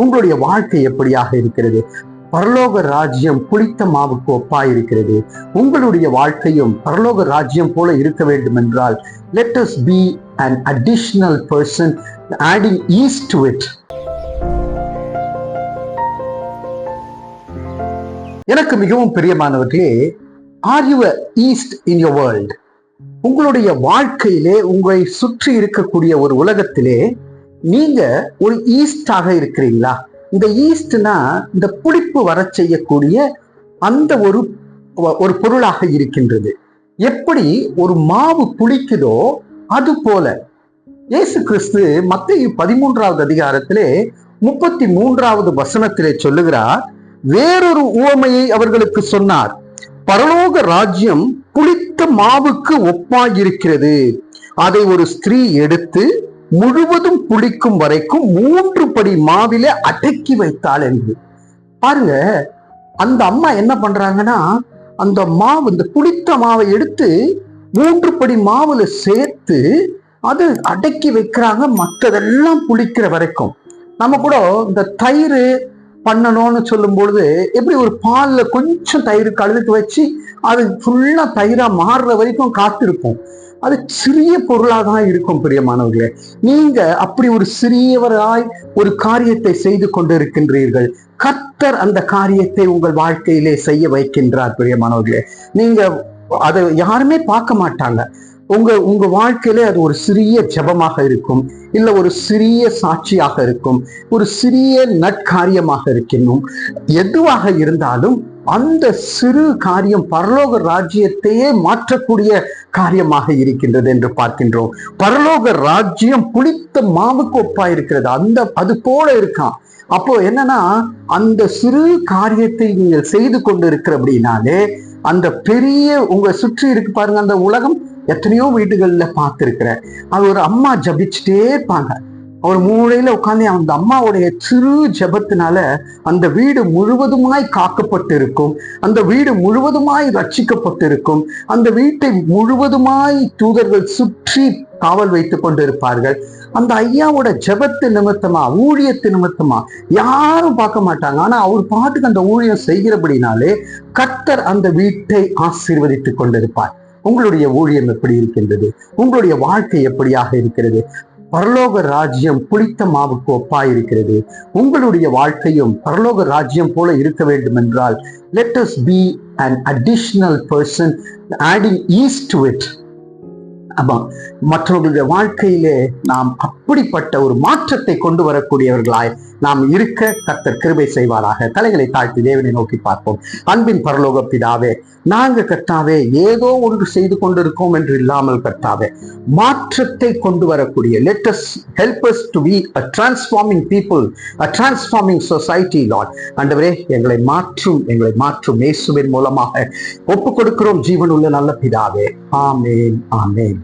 உங்களுடைய வாழ்க்கை எப்படியாக இருக்கிறது? பரலோக ராஜ்யம் புளித்த மாவுக்கு ஒப்பாய் இருக்கிறது உங்களுடைய வாழ்க்கையும் பரலோக ராஜ்யம் போல இருக்க வேண்டும் என்றால் let us be an additional person adding ease to it. எனக்கு மிகவும் பிரியமானவர்களே are you ease in your world உங்களுடைய வாழ்க்கையிலே உங்களை சுற்றி இருக்கக்கூடிய ஒரு உலகத்திலே நீங்க ஒரு ஈஸ்டாக இருக்கிறீங்களா? இந்த ஈஸ்ட்னா இந்த புளிப்பு வர செய்யக்கூடிய அந்த ஒரு ஒரு பொருளாக இருக்கின்றது. எப்படி ஒரு மாவு புளிக்குதோ அது போல. இயேசு கிறிஸ்து மத்திய பதிமூன்றாவது அதிகாரத்திலே முப்பத்தி மூன்றாவது வசனத்திலே சொல்லுகிறார் வேறொரு உவமையை அவர்களுக்கு சொன்னார். பரலோக ராஜ்யம் புளித்த மாவுக்கு ஒப்பாயிருக்கிறது. அதை ஒரு ஸ்திரீ எடுத்து முழுவதும் புளிக்கும் வரைக்கும் மூன்று படி மாவிலே அடக்கி வைத்தாள் என்று. பாருங்க அந்த அம்மா என்ன பண்றாங்கன்னா அந்த மாவு இந்த புளித்த மாவை எடுத்து மூன்று படி மாவுல சேர்த்து அது அடக்கி வைக்கிறாங்க மற்றதெல்லாம் புளிக்கிற வரைக்கும். நம்ம கூட இந்த தயிர் பண்ணணும்னு சொல்லும் பொழுது எப்படி ஒரு பால்ல கொஞ்சம் தயிர் கலந்துட்டு வச்சு அது ஃபுல்லா தயிரா மாறுற வரைக்கும் காத்திருப்போம். அது சிறிய பொருளாக தான் இருக்கும் பிரியமானவர்களே. நீங்க அப்படி ஒரு சிறியவராய் ஒரு காரியத்தை செய்து கொண்டு இருக்கின்றீர்கள் அந்த காரியத்தை உங்கள் வாழ்க்கையிலே செய்ய வைக்கின்றார் பிரியமானவர்களே. நீங்க அதை யாருமே பார்க்க மாட்டாங்க. உங்க உங்க வாழ்க்கையிலே அது ஒரு சிறிய ஜபமாக இருக்கும் இல்ல ஒரு சிறிய சாட்சியாக இருக்கும் ஒரு சிறிய நட்காரியமாக இருக்கணும் எதுவாக இருந்தாலும் அந்த சிறு காரியம் பரலோக ராஜ்யத்தையே மாற்றக்கூடிய காரியமாக இருக்கின்றது என்று பார்க்கின்றோம். பரலோக ராஜ்யம் புளித்த மாவுக்கு ஒப்பா இருக்கிறது அந்த அது போல இருக்கான் அப்போ என்னன்னா அந்த சிறு காரியத்தை நீங்கள் செய்து கொண்டு இருக்கிற அப்படின்னாலே அந்த பெரிய உங்க சுற்றி இருக்கு பாருங்க அந்த உலகம் எத்தனையோ வீடுகள்ல பார்த்திருக்கிற அது ஒரு அம்மா ஜபிச்சுட்டே இருப்பாங்க. அவர் மூளையில உட்காந்து அந்த அம்மாவுடைய சிறு ஜபத்தினால அந்த வீடு முழுவதுமாய் காக்கப்பட்டிருக்கும். அந்த வீடு முழுவதுமாய் ரட்சிக்கப்பட்டிருக்கும். அந்த வீட்டை முழுவதுமாய் தூதர்கள் சுற்றி காவல் வைத்துக் கொண்டிருப்பார்கள். அந்த ஐயாவோட ஜபத்து நிமித்தமா ஊழியத்து நிமித்தமா யாரும் பார்க்க மாட்டாங்க. ஆனா அவர் பாட்டுக்கு அந்த ஊழியம் செய்கிறபடினாலே கத்தர் அந்த வீட்டை ஆசீர்வதித்துக் கொண்டிருப்பார். உங்களுடைய ஊழியம் எப்படி இருக்கின்றது? உங்களுடைய வாழ்க்கை எப்படியாக இருக்கிறது? பரலோக ராஜ்யம் புளித்த மாவுக்கு ஒப்பாய் இருக்கிறது. உங்களுடைய வாழ்க்கையும் பரலோக ராஜ்யம் போல இருக்க வேண்டும் என்றால் let B be additional additional person east ease to it. ஆமா மற்றவர்களுடைய வாழ்க்கையிலே நாம் அப்படிப்பட்ட ஒரு மாற்றத்தை கொண்டு வரக்கூடியவர்களாய் நாம் இருக்க கர்த்தர் கிருபை செய்வாராக. தலைகளை தாழ்த்தி தேவனை நோக்கி பார்ப்போம். அன்பின் பரலோக பிதாவே நாங்க கர்த்தாவே ஏதோ ஒன்று செய்து கொண்டிருக்கோம் என்று இல்லாமல் கர்த்தாவே மாற்றத்தை கொண்டு வரக்கூடிய let's help help us to be a transforming people a transforming ஆண்டவரே எங்களை மாற்றும் எங்களை மாற்றும் இயேசுவின் மூலமாக ஒப்பு கொடுக்கிறோம் ஜீவன் உள்ள நல்ல பிதாவே. ஆமேன் ஆமேன்.